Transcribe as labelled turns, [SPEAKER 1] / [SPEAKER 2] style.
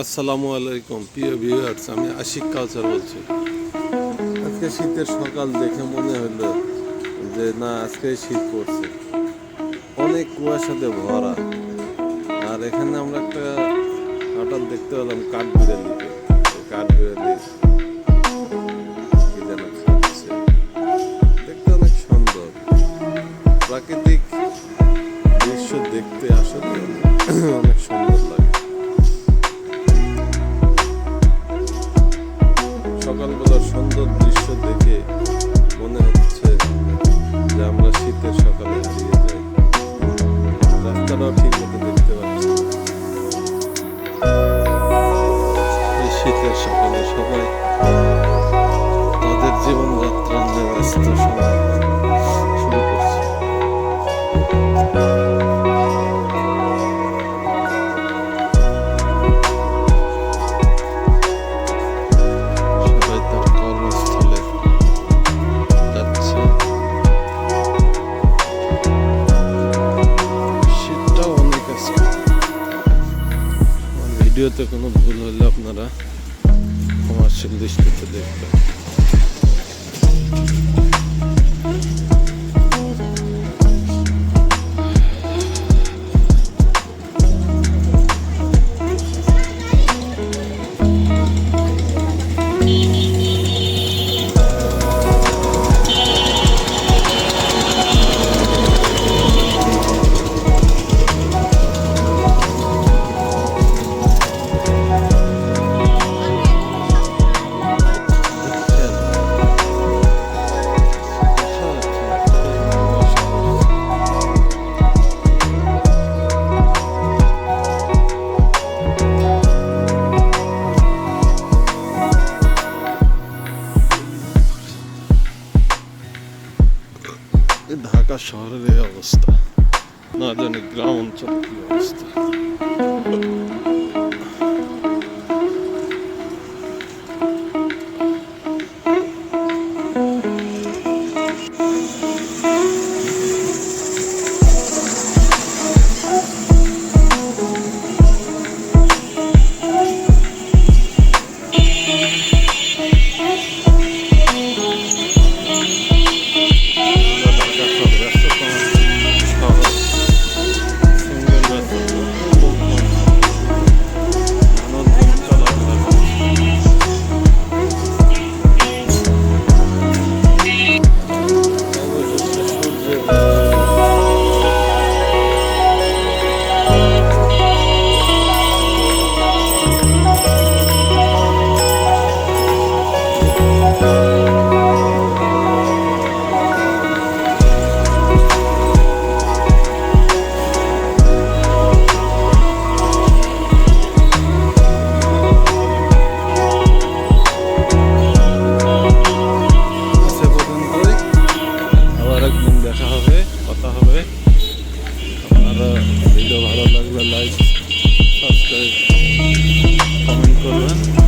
[SPEAKER 1] আসসালামু আলাইকুম, প্রিয় ভিউয়ার্স আমি আশিক কালচার বলছি। আজকে শীতের সকাল দেখে মনে হলো যে, না, আজকে শীত পড়ছে। অনেক কুয়াশাতে ভরা। আর এখানে আমরা একটা হঠাৎ দেখতে পেলাম কাঠ বিড়ালিকে কাঠ দেখতে অনেক সুন্দর। প্রাকৃতিক দৃশ্য দেখতে আসলে অনেক সুন্দর লাগে। সুন্দর দৃশ্য দেখে মনে হচ্ছে যে আমরা শীতের সকালে হারিয়ে যাই। রাস্তাটাও ঠিক আমার ভিডিওতে কোনো ভুল হলে আপনারা ঢাকা শহরের এই অবস্থা না জানি গ্রাম অঞ্চল কি অবস্থা আরেকদিন দেখা হবে কথা হবে। আপনারা ভিডিও ভালো লাগলে লাইক সাবস্ক্রাইব কমেন্ট করবেন।